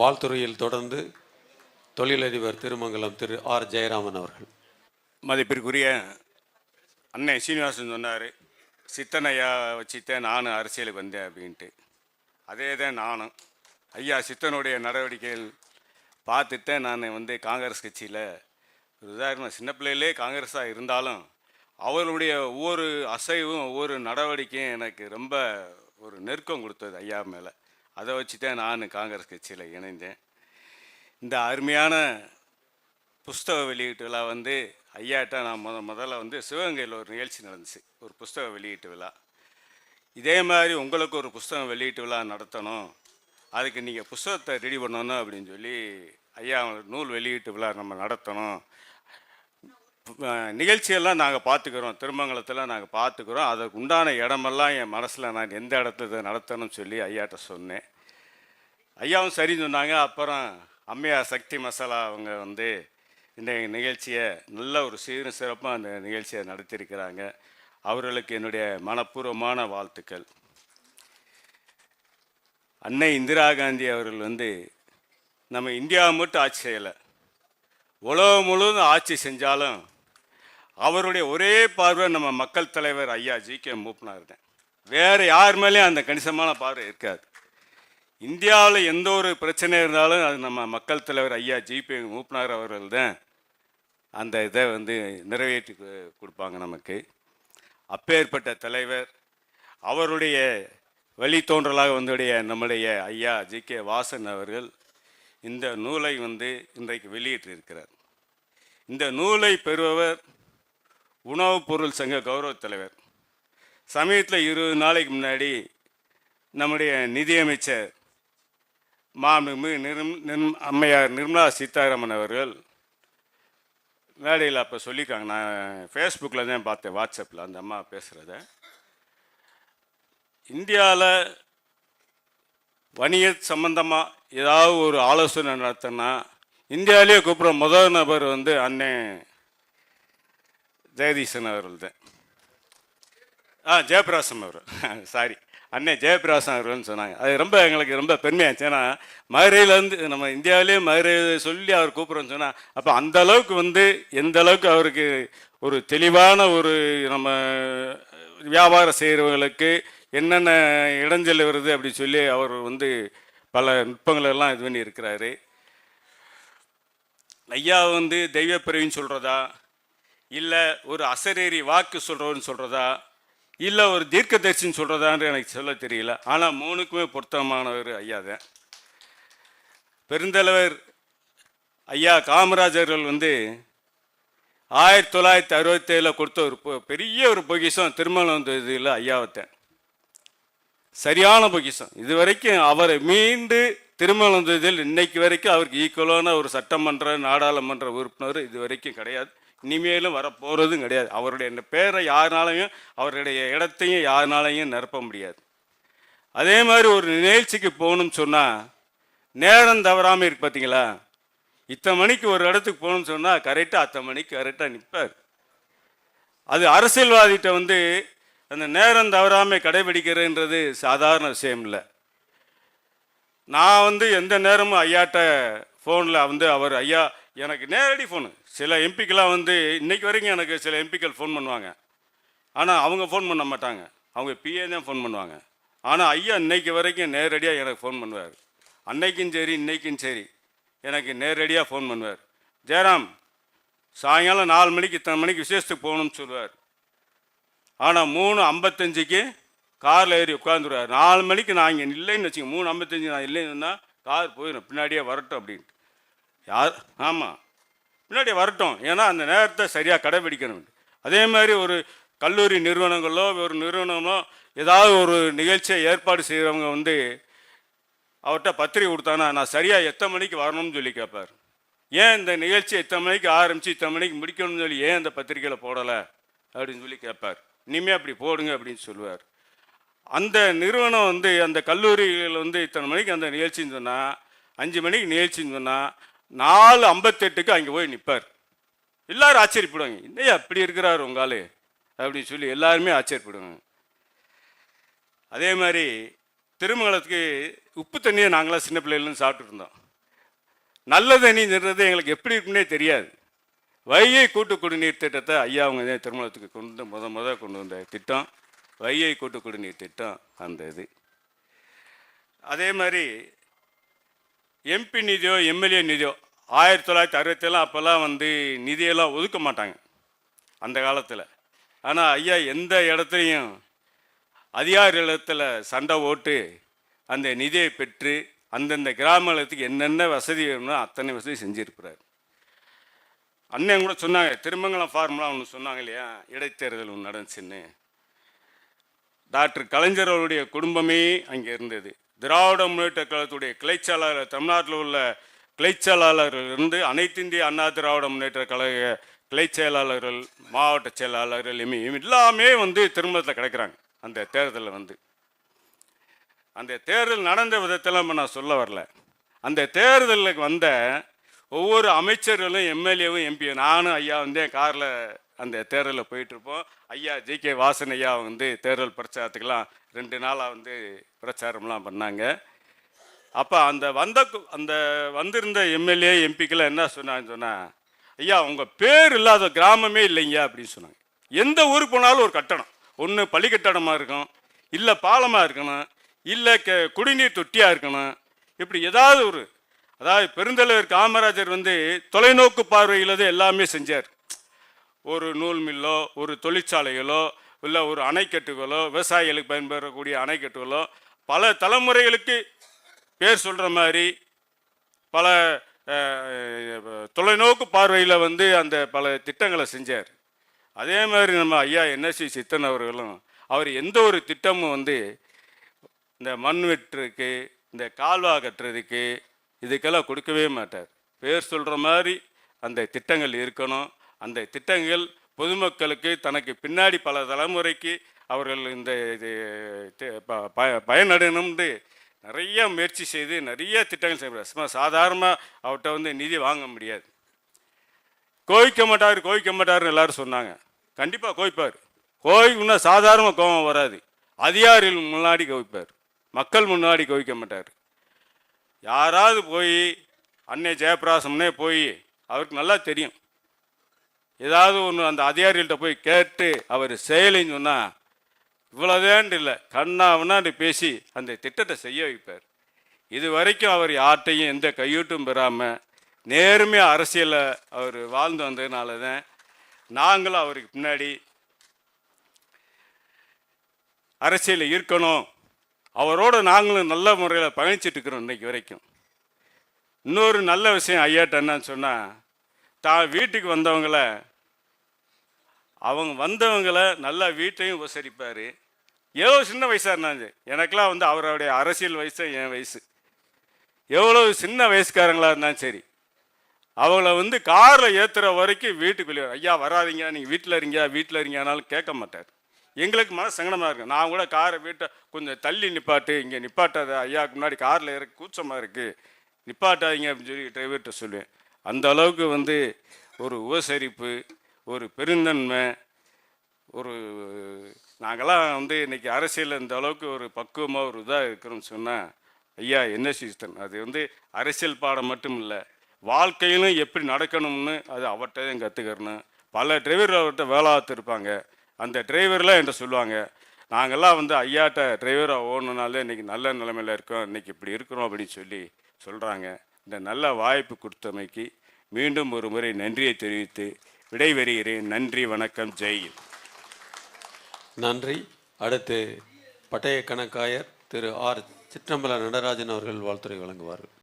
வாழ்த்துறையில் தொடர்ந்து தொழிலதிபர் திருமங்கலம் திரு ஆர் ஜெயராமன் அவர்கள். மதிப்பிற்குரிய அன்னை சீனிவாசன் சொன்னார் சித்தனையா வச்சுத்தான் நானும் அரசியலுக்கு வந்தேன் அப்படின்ட்டு. அதே தான் நானும். ஐயா சித்தனுடைய நடவடிக்கைகள் பார்த்துட்டேன் நான் வந்து காங்கிரஸ் கட்சியில் உதாரணம் சின்ன பிள்ளையிலே காங்கிரஸாக இருந்தாலும் அவருடைய ஒவ்வொரு அசைவும் ஒவ்வொரு நடவடிக்கையும் எனக்கு ரொம்ப ஒரு நெருக்கம் கொடுத்தது ஐயா மேலே. அதை வச்சு தான் நான் காங்கிரஸ் கட்சியில் இணைந்தேன். இந்த அருமையான புஸ்தக வெளியீட்டு விழா வந்து ஐயாட்ட நான் முத முதல்ல வந்து சிவகங்கையில் ஒரு நிகழ்ச்சி நடந்துச்சு. ஒரு புஸ்தக வெளியீட்டு விழா. இதே மாதிரி உங்களுக்கு ஒரு புஸ்தகம் வெளியீட்டு விழா நடத்தணும். அதுக்கு நீங்கள் புஸ்தகத்தை ரெடி பண்ணணும் அப்படின்னு சொல்லி ஐயா நூல் வெளியீட்டு விழா நம்ம நடத்தணும். நிகழ்ச்சியெல்லாம் நாங்கள் பார்த்துக்குறோம். திருமங்கலத்தில் நாங்கள் பார்த்துக்குறோம். அதுக்கு உண்டான இடமெல்லாம் என் மனசில் நான் எந்த இடத்துல இதை நடத்தணும்னு சொல்லி ஐயாட்ட சொன்னேன். ஐயாவும் சரின்னு சொன்னாங்க. அப்புறம் அம்மையா சக்தி மசாலா அவங்க வந்து இந்த நிகழ்ச்சியை நல்ல ஒரு சீரும் சிறப்பாக அந்த நிகழ்ச்சியை நடத்தியிருக்கிறாங்க. அவர்களுக்கு என்னுடைய மனப்பூர்வமான வாழ்த்துக்கள். அன்னை இந்திரா காந்தி அவர்கள் வந்து நம்ம இந்தியா மட்டும் ஆட்சி செய்யலை. உலகம் முழுவதும் ஆட்சி செஞ்சாலும் அவருடைய ஒரே பார்வை நம்ம மக்கள் தலைவர் ஐயா ஜி கே மூப்பனார் தான். வேறு யார் மேலேயும் அந்த கணிசமான பார்வை இருக்காது. இந்தியாவில் எந்த ஒரு பிரச்சனை இருந்தாலும் அது நம்ம மக்கள் தலைவர் ஐயா ஜிபி மூப்பனார் அவர்கள் தான் அந்த இதை வந்து நிறைவேற்றி கொடுப்பாங்க நமக்கு. அப்பேற்பட்ட தலைவர் அவருடைய வழித்தோன்றலாக வந்துடைய நம்முடைய ஐயா ஜி கே வாசன் அவர்கள் இந்த நூலை வந்து இன்றைக்கு வெளியிட்டிருக்கிறார். இந்த நூலை பெறுபவர் உணவுப் பொருள் சங்க கௌரவ தலைவர். சமீபத்தில் இருபது நாளைக்கு முன்னாடி நம்முடைய நிதியமைச்சர் மாண்புமிகு நிர்ம் நிர்ம் அம்மையார் நிர்மலா சீதாராமன் அவர்கள் மேடையில் அப்போ சொல்லியிருக்காங்க. நான் ஃபேஸ்புக்கில் தான் பார்த்தேன் வாட்ஸ்அப்பில் அந்த அம்மா பேசுகிறத இந்தியாவில் வணிக சம்பந்தமாக ஏதாவது ஒரு ஆலோசனை நடத்தினா இந்தியாவிலேயே கூப்பிட்ற முதல் நபர் வந்து அண்ணன் ஜெகதீசன் அவர்கள் தான் ஆ ஜெயபிராசம் அவர். சாரி அண்ணே ஜெயபிராசம் அவர்கள்னு சொன்னாங்க. அது ரொம்ப எங்களுக்கு ரொம்ப பெருமையாச்சு. ஏன்னா மதுரையிலேருந்து நம்ம இந்தியாவிலேயே மதுரை சொல்லி அவர் கூப்பிட்றோன்னு சொன்னால் அப்போ அந்த அளவுக்கு வந்து எந்த அளவுக்கு அவருக்கு ஒரு தெளிவான ஒரு நம்ம வியாபாரம் செய்கிறவங்களுக்கு என்னென்ன இடைஞ்சல் வருது அப்படி சொல்லி அவர் வந்து பல நுட்பங்களெல்லாம் இது பண்ணி இருக்கிறாரு ஐயா வந்து தெய்வப்பிறவின்னு சொல்கிறதா இல்லை ஒரு அசரேறி வாக்கு சொல்கிறோன்னு சொல்கிறதா இல்லை ஒரு தீர்க்கதரிசின்னு சொல்கிறதான்னு எனக்கு சொல்ல தெரியல. ஆனால் மூணுக்குமே பொருத்தமானவர் ஐயா தான். பெருந்தலைவர் ஐயா காமராஜர்கள் வந்து ஆயிரத்தி தொள்ளாயிரத்தி அறுபத்தேழில் கொடுத்த ஒரு பொ- பெரிய ஒரு பொக்கிஷம் திருமணம் வந்த இதில் ஐயாவத்தேன் சரியான பொக்கிஷம். இது வரைக்கும் அவரை மீண்டு திருமணம் இதில் இன்னைக்கு வரைக்கும் அவருக்கு ஈக்குவலான ஒரு சட்டமன்ற நாடாளுமன்ற உறுப்பினர் இது வரைக்கும் கிடையாது. இனிமேலும் வரப்போகிறதும் கிடையாது. அவருடைய இந்த பேரை யாருனாலையும் அவருடைய இடத்தையும் யாருனாலையும் நிரப்ப முடியாது. அதே மாதிரி ஒரு நிகழ்ச்சிக்கு போகணும்னு சொன்னால் நேரம் தவறாமல் இருக்கு பார்த்தீங்களா இத்தனை மணிக்கு ஒரு இடத்துக்கு போகணும்னு சொன்னால் கரெக்டாக அத்தனை மணிக்கு கரெக்டாக நிற்பார் அது அரசியல்வாதிகிட்ட வந்து அந்த நேரம் தவறாமல் கடைபிடிக்கிறதுன்றது சாதாரண விஷயம் இல்லை. நான் வந்து எந்த நேரமும் ஐயாட்ட ஃபோனில் வந்து அவர் ஐயா எனக்கு நேரடி ஃபோனு சில எம்பிக்கெலாம் வந்து இன்றைக்கி வரைக்கும் எனக்கு சில எம்பிக்கள் ஃபோன் பண்ணுவாங்க. ஆனால் அவங்க ஃபோன் பண்ண மாட்டாங்க. அவங்க பிஏ தான் ஃபோன் பண்ணுவாங்க. ஆனால் ஐயா இன்னைக்கு வரைக்கும் நேரடியாக எனக்கு ஃபோன் பண்ணுவார். அன்னைக்கும் சரி இன்னைக்கும் சரி எனக்கு நேரடியாக ஃபோன் பண்ணுவார். ஜெயராம் சாயங்காலம் நாலு மணிக்கு இத்தனை மணிக்கு விசேஷத்துக்கு போகணும்னு சொல்லுவார். ஆனால் மூணு ஐம்பத்தஞ்சுக்கு காரில் ஏறி உட்காந்துருவார் நாலு மணிக்கு நான் இங்கே இல்லைன்னு வச்சுக்கோங்க. மூணு ஐம்பத்தஞ்சு நான் இல்லைன்னு சொன்னால் கார் போயிடும். பின்னாடியே வரட்டும் அப்படின்ட்டு யார்? ஆமாம் பின்னாடி வரட்டும். ஏன்னா அந்த நேரத்தை சரியாக கடைபிடிக்கணும் அதே மாதிரி ஒரு கல்லூரி நிறுவனங்களோ ஒரு நிறுவனமோ ஏதாவது ஒரு நிகழ்ச்சியை ஏற்பாடு செய்கிறவங்க வந்து அவர்கிட்ட பத்திரிக்கை கொடுத்தானா நான் சரியாக எத்தனை மணிக்கு வரணும்னு சொல்லி கேட்பார் ஏன் இந்த நிகழ்ச்சி இத்தனை மணிக்கு ஆரம்பித்து இத்தனை மணிக்கு முடிக்கணும்னு சொல்லி ஏன் இந்த பத்திரிக்கையில் போடலை? அப்படின்னு சொல்லி கேட்பார் இனிமேல் அப்படி போடுங்க அப்படின்னு சொல்லுவார். அந்த நிறுவனம் வந்து அந்த கல்லூரிகள் வந்து இத்தனை மணிக்கு அந்த நிகழ்ச்சின்னு சொன்னால் அஞ்சு மணிக்கு நிகழ்ச்சின்னு சொன்னால் நாலு ஐம்பத்தெட்டுக்கு அங்கே போய் நிற்பார் எல்லாரும் ஆச்சரியப்படுவாங்க இல்லையா அப்படி இருக்கிறார் உங்க அப்படின்னு சொல்லி எல்லாருமே ஆச்சரியப்படுவாங்க. அதே மாதிரி திருமங்கலத்துக்கு உப்பு தண்ணியை நாங்களாம் சின்ன பிள்ளையிலேருந்து சாப்பிட்டுட்டு இருந்தோம். நல்ல தண்ணிங்கிறது எங்களுக்கு எப்படி இருக்குன்னே தெரியாது. வைகை கூட்டு குடிநீர் திட்டத்தை ஐயா அவங்க தான் திருமணத்துக்கு கொண்டு முத முத கொண்டு வந்த திட்டம் வைகை கூட்டு குடிநீர் திட்டம் அந்த இது. அதே மாதிரி எம்பி நிதியோ எம்எல்ஏ நிதியோ ஆயிரத்தி தொள்ளாயிரத்தி அறுபத்தேழு அப்போல்லாம் வந்து நிதியெல்லாம் ஒதுக்க மாட்டாங்க. அந்த காலத்தில். ஆனால் ஐயா எந்த இடத்துலையும் அதிகாரிகளத்தில் சண்டை ஓட்டு அந்த நிதியை பெற்று அந்தந்த கிராமத்துக்கு என்னென்ன வசதி வேணுமோ அத்தனை வசதி செஞ்சுருக்கிறார். அண்ணன் கூட சொன்னாங்க திருமங்கலம் ஃபார்முலா ஒன்று சொன்னாங்க இல்லையா? இடைத்தேர்தல் ஒன்று நடந்துச்சுன்னு. டாக்டர் கலைஞர் அவருடைய குடும்பமே அங்கே இருந்தது. திராவிட முன்னேற்ற கழகத்துடைய கிளைச்சாளர் தமிழ்நாட்டில் உள்ள கிளைச்செயலாளர்கள் இருந்து அனைத்து இந்திய அண்ணா திராவிட முன்னேற்ற கழக கிளை செயலாளர்கள் மாவட்ட செயலாளர்கள் எம்மி எல்லாமே வந்து திருமணத்தில் கிடைக்கிறாங்க. அந்த தேர்தலில் வந்து. அந்த தேர்தல் நடந்த விதத்தெல்லாம் இப்ப நான் சொல்ல வரல. அந்த தேர்தலுக்கு வந்த ஒவ்வொரு அமைச்சர்களும் எம்எல்ஏவும் எம்பி நானும் ஐயா வந்து காரில் அந்த தேர்தலில் போயிட்டுருப்போம். ஐயா ஜி கே வாசன் ஐயா வந்து தேர்தல் பிரச்சாரத்துக்கெல்லாம் ரெண்டு நாளாக வந்து பிரச்சாரம்லாம் பண்ணாங்க. அப்போ அந்த வந்த அந்த வந்திருந்த எம்எல்ஏ எம்பிக்கெல்லாம் என்ன சொன்னாங்கன்னு சொன்னால் ஐயா உங்கள் பேர் இல்லாத கிராமமே இல்லைங்க அப்படின்னு சொன்னாங்க. எந்த ஊருக்கு போனாலும் ஒரு கட்டணம். ஒன்று பள்ளி கட்டடமாக இருக்கும் இல்லை பாலமாக இருக்கணும் இல்லை க குடிநீர் தொட்டியாக இருக்கணும். இப்படி ஏதாவது ஒரு அதாவது பெருந்தலைவர் காமராஜர் வந்து தொலைநோக்கு பார்வையில் தான் எல்லாமே செஞ்சார். ஒரு நூல் மில்லோ ஒரு தொழிற்சாலைகளோ இல்லை ஒரு அணைக்கட்டுகளோ விவசாயிகளுக்கு பயன்பெறக்கூடிய அணைக்கட்டுகளோ பல தலைமுறைகளுக்கு பேர் சொல்கிற மாதிரி பல தொலைநோக்கு பார்வையில் வந்து அந்த பல திட்டங்களை செஞ்சார். அதே மாதிரி நம்ம ஐயா என்எஸ்சி சித்தன் அவர்களும் அவர் எந்த ஒரு திட்டமும் வந்து இந்த மண் வெட்டுறதுக்கு இந்த கால்வா கட்டுறதுக்கு இதுக்கெல்லாம் கொடுக்கவே மாட்டார். பேர் சொல்கிற மாதிரி அந்த திட்டங்கள் இருக்கணும். அந்த திட்டங்கள் பொதுமக்களுக்கு தனக்கு பின்னாடி பல தலைமுறைக்கு அவர்கள் இந்த இது ப- ப- பயனடையணும்னு நிறைய முயற்சி செய்து நிறைய திட்டங்கள் செய்வார் சும்மா சாதாரணமாக அவர்கிட்ட வந்து நிதி வாங்க முடியாது. கோவிக்க மாட்டார் கோவிக்க மாட்டார்னு எல்லாரும் சொன்னாங்க. கண்டிப்பாக கோவிப்பார். கோவிக்குன்னா சாதாரண கோபம் வராது. அதிகாரிகள் முன்னாடி கோவிப்பார். மக்கள் முன்னாடி கோவிக்க மாட்டார். யாராவது போய் அன்னை ஜெயபிரகாசம்னே போய் அவருக்கு நல்லா தெரியும். ஏதாவது ஒன்று அந்த அதிகாரிகள்கிட்ட போய் கேட்டு அவர் செயலின்னு சொன்னால் இவ்வளோதேண்டு இல்லை. கண்ணாவனாண்டு பேசி அந்த திட்டத்தை செய்ய வைப்பார். இது வரைக்கும் அவர் யார்கிட்டையும் எந்த கையூட்டும் பெறாமல் நேர்மையாக அரசியலில் அவர் வாழ்ந்து வந்ததுனால தான் நாங்களும் அவருக்கு பின்னாடி அரசியலில் இருக்கணும். அவரோட நாங்களும் நல்ல முறையில் பயணிச்சிட்டு இருக்கிறோம் இன்னைக்கு வரைக்கும். இன்னொரு நல்ல விஷயம் ஐயாட்ட என்னன்னு சொன்னால் தான் வீட்டுக்கு வந்தவங்கள அவங்க வந்தவங்களை நல்லா வீட்டையும் உபசரிப்பார். எவ்வளோ சின்ன வயசாக இருந்தாங்க எனக்கெலாம் வந்து அவருடைய அரசியல் வயசு என் வயசு. எவ்வளோ சின்ன வயசுக்காரங்களாக இருந்தாலும் சரி. அவங்கள வந்து காரில் ஏற்றுற வரைக்கும் வீட்டுக்குள்ளே ஐயா வராதீங்க. நீங்கள் வீட்டில் இருங்க. வீட்டில் இருங்கனாலும் கேட்க மாட்டார். எங்களுக்கு மன சங்கடமாக இருக்கும் நான் கூட காரை வீட்டை கொஞ்சம் தள்ளி நிப்பாட்டு இங்கே நிப்பாட்டாத ஐயாவுக்கு முன்னாடி காரில் இறக்கு கூச்சமாக இருக்குது நிப்பாட்டாதீங்க அப்படின்னு சொல்லி டிரைவர்கிட்ட சொல்லுவேன். அந்த அளவுக்கு வந்து ஒரு உபசரிப்பு ஒரு பெருந்தன்மை ஒரு நாங்களாம் வந்து இன்றைக்கி அரசியலில் இந்த அளவுக்கு ஒரு பக்குவமாக ஒரு இதாக இருக்கிறோம்னு சொன்னால் ஐயா என்ன சிஸ்டன் அது வந்து அரசியல் பாடம் மட்டும் இல்லை வாழ்க்கையிலும் எப்படி நடக்கணும்னு அது அவர்கிட்ட தான் கற்றுக்கிறணும் பல டிரைவர் அவர்கிட்ட வேலை பார்த்துருப்பாங்க. அந்த டிரைவர்லாம் என்கிட்ட சொல்லுவாங்க நாங்கள்லாம் வந்து ஐயாட்ட டிரைவராக ஓடணுனாலே இன்றைக்கி நல்ல நிலைமையில் இருக்கோம். இன்றைக்கி இப்படி இருக்கிறோம் அப்படின்னு சொல்லி சொல்கிறாங்க இந்த நல்ல வாய்ப்பு கொடுத்தமைக்கு மீண்டும் ஒரு முறை நன்றியை தெரிவித்து விடைபெறுகிறேன். நன்றி வணக்கம் ஜெயில் நன்றி. அடுத்து பட்டய கணக்காயர் திரு ஆர் சிற்றம்பல நடராஜன் அவர்கள் வாழ்த்துறை வழங்குவார்கள்.